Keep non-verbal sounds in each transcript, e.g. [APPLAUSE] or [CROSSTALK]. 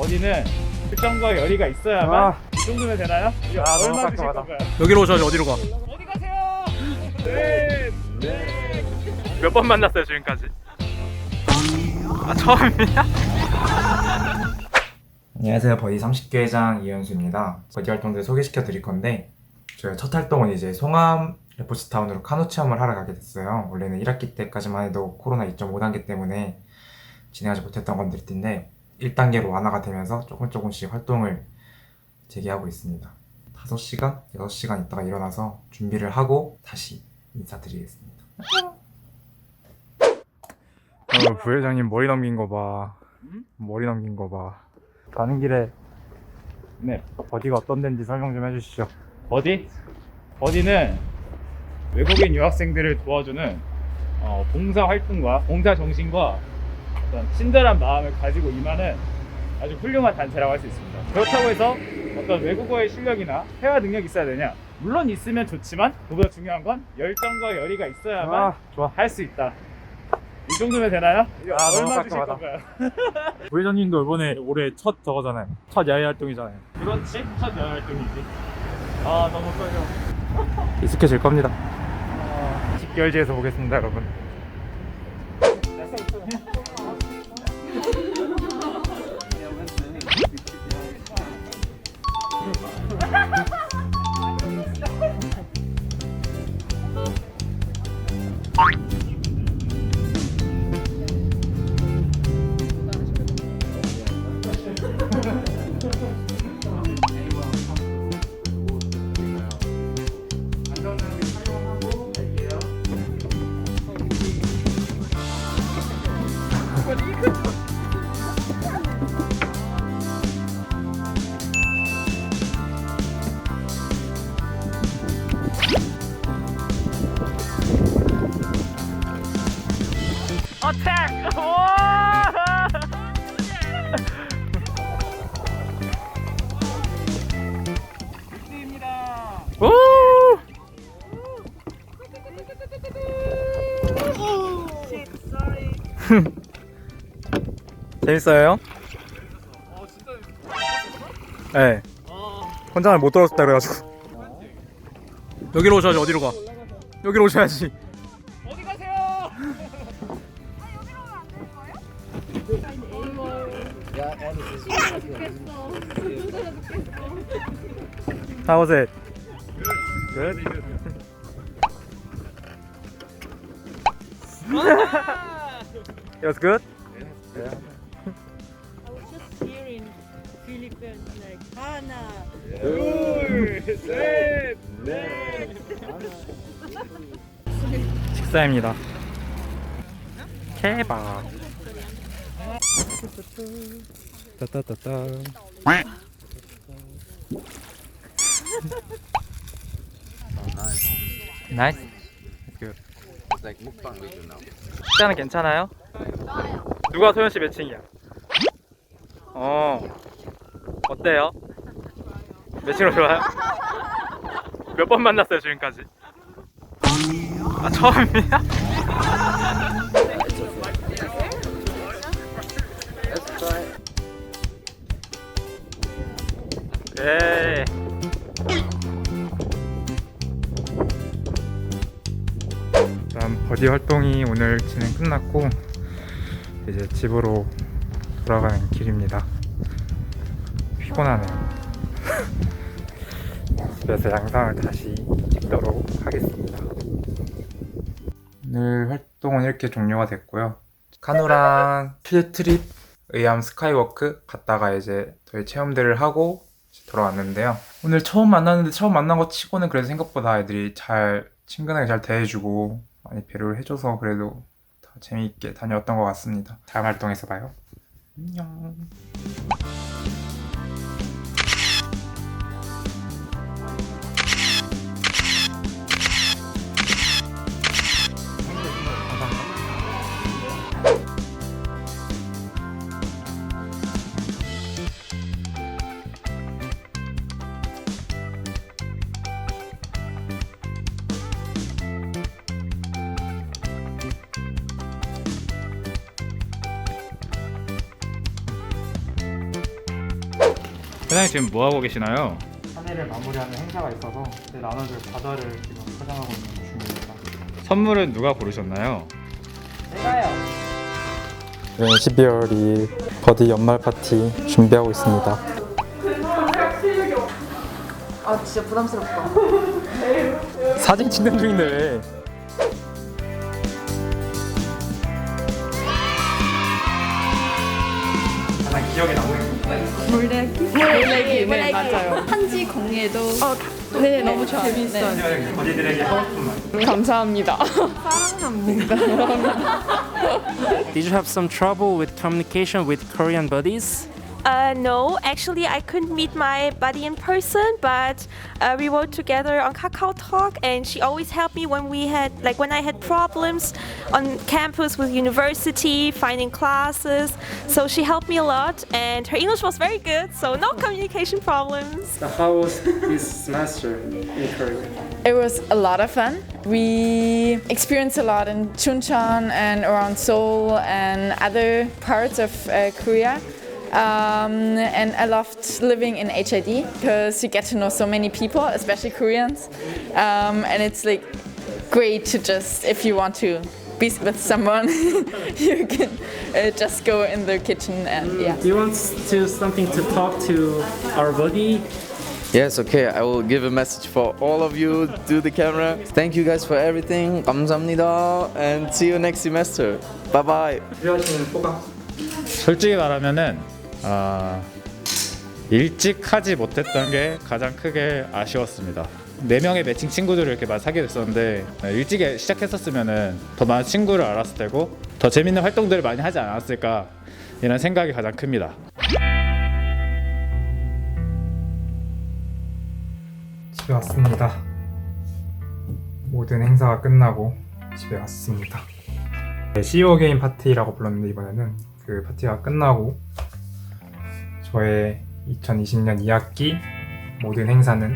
어디는 일정과 열의가 있어야만 아. 이 정도면 되나요? 이거 아, 너무 얼마 주실. 건가요? 여기로 오셔야지 어디로 가? 어디 가세요? 네, 네. 몇 번 만났어요 지금까지? 아 처음이야? [LAUGHS] 안녕하세요. 버디 30개 회장 이현수입니다. 버디 활동들 소개시켜 드릴 건데 저희 첫 활동은 이제 송암 레포츠타운으로 카누 체험을 하러 가게 됐어요. 원래는 1학기 때까지만 해도 코로나 2.5단계 때문에 진행하지 못했던 건들 텐데 1단계로 완화가 되면서 조금 조금씩 활동을 재개하고 있습니다. 5시간, 6시간 있다가 일어나서 준비를 하고 다시 인사드리겠습니다. 어, 부회장님 머리 넘긴 거 봐. 머리 넘긴 거 봐. 가는 길에 네. 버디가 어떤 데인지 설명 좀 해주시죠. 버디? 버디는 외국인 유학생들을 도와주는 어, 봉사 활동과 봉사 정신과 어떤 친절한 마음을 가지고 임하는 아주 훌륭한 단체라고 할 수 있습니다. 그렇다고 해서 어떤 외국어의 실력이나 회화 능력이 있어야 되냐? 물론 있으면 좋지만 그보다 중요한 건 열정과 열의가 있어야만 아 좋아. 할 수 있다. 이 정도면 되나요? 아, 너무 얼마 주실 깔끔하다. 건가요? [LAUGHS] 부회장님도 이번에 올해 첫 저거잖아요. 첫 야외 활동이잖아요. 그렇지? 첫 여행 활동이지. 아 너무 떨려. [LAUGHS] 익숙해질 겁니다. 아, 10개월지에서 보겠습니다, 여러분. Ha ha ha! 어택! [LAUGHS] 오! [LAUGHS] 재밌어요? 네. 혼자는 못 들었다 그래가지고. 여기로 오셔야지 어디로 가? 여기로 오셔야지. How was it? Good. It was good. Yeah. I was just hearing Philippines like Hana. 식사입니다. 케밥. 따따따따. 나이스. Like mukbang video now. 식사는 괜찮아요? 누가 소연 씨 매칭이야? 어. 어때요? 매칭으로 좋아요? 몇 번 만났어요 지금까지? 아 처음이야? 예. 일단 버디 활동이 오늘 진행 끝났고 이제 집으로 돌아가는 길입니다. 피곤하네요. [LAUGHS] 집에서 영상을 다시 찍도록 하겠습니다. 오늘 활동은 이렇게 종료가 됐고요. 카누랑 필트립, 의암 스카이워크 갔다가 이제 저희 체험들을 하고 돌아왔는데요. 오늘 처음 만났는데 처음 만난 것 치고는 그래도 생각보다 애들이 잘 친근하게 잘 대해주고 많이 배려를 해줘서 그래도 더 재미있게 다녀왔던 것 같습니다. 다음 활동에서 봐요. 안녕. 회장님 지금 뭐 하고 계시나요? 한 해를 마무리하는 행사가 있어서 이제 나눠줄 과자를 지금 포장하고 있는 중입니다. 선물은 누가 고르셨나요? 네, 12월 2일 버디 연말 파티 준비하고 있습니다. 아 진짜 부담스럽다. [LAUGHS] 사진 찍는 중인데 왜? 가장 기억에 남는 몰래기 네 맞아요. 한지 공예도 네 너무 좋아요. 재밌어요. 버디들에게 하고 싶은 말. 감사합니다. Did you have some trouble with communication with Korean buddies? Uh, no, actually, I couldn't meet my buddy in person, but uh, we worked together on Kakao Talk, and she always helped me when we had, like, when I had problems on campus with university, finding classes. So she helped me a lot, and her English was very good, so no communication problems. How was this semester in Korea? It was a lot of fun. We experienced a lot in Chuncheon and around Seoul and other parts of uh, Korea. Um, and I loved living in HID because you get to know so many people, especially Koreans. Um, and it's like great to just, if you want to be with someone, [LAUGHS] you can uh, just go in the kitchen and yeah. Do you want to something to talk to our buddy? Yes, okay. I will give a message for all of you to the camera. Thank you guys for everything. 감사합니다. And see you next semester. Bye bye. 필요하시는 소감. 솔직히 말하면은 아, 일찍 하지 못했던 게 가장 크게 아쉬웠습니다. 네 명의 매칭 친구들을 이렇게 막 사귀게 됐었는데 네, 일찍 시작했었으면은 더 많은 친구를 알았을 테고 더 재밌는 활동들을 많이 하지 않았을까 이런 생각이 가장 큽니다. 집에 왔습니다. 모든 행사가 끝나고 집에 왔습니다. 네, CEO 게임 파티라고 불렀는데 이번에는 그 파티가 끝나고 저의 2020년 2학기 모든 행사는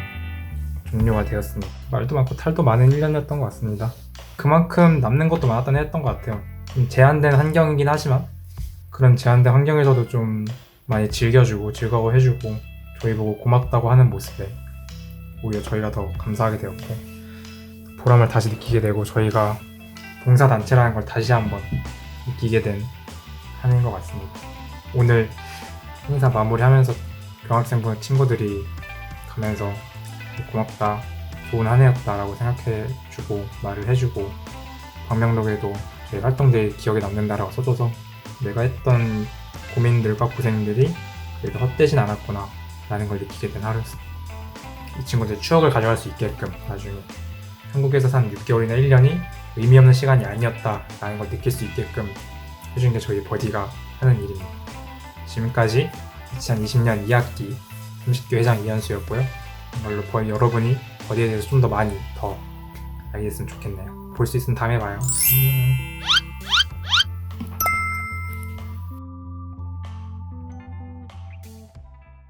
종료가 되었습니다. 말도 많고 탈도 많은 1년이었던 것 같습니다. 그만큼 남는 것도 많았던 해였던 것 같아요. 좀 제한된 환경이긴 하지만 그런 제한된 환경에서도 좀 많이 즐겨주고 즐거워해주고 저희 보고 고맙다고 하는 모습에 오히려 저희가 더 감사하게 되었고 보람을 다시 느끼게 되고 저희가 봉사단체라는 걸 다시 한번 느끼게 된한 해인 것 같습니다. 오늘 행사 마무리하면서 교환학생분 친구들이 가면서 고맙다, 좋은 한 해였다라고 생각해주고 말을 해주고 방명록에도 저희 활동들이 기억에 남는다라고 써줘서 내가 했던 고민들과 고생들이 그래도 헛되진 않았구나 라는 걸 느끼게 된 하루였습니다. 이 친구들 추억을 가져갈 수 있게끔 나중에 한국에서 산 6개월이나 1년이 의미 없는 시간이 아니었다라는 걸 느낄 수 있게끔 해준 게 저희 버디가 하는 일입니다. 지금까지 2020년 2학기 30교 회장 이현수였고요. 정말로 버디 여러분이 버디에 대해서 좀 더 많이 더 알게 됐으면 좋겠네요. 볼 수 있으면 다음에 봐요. 안녕.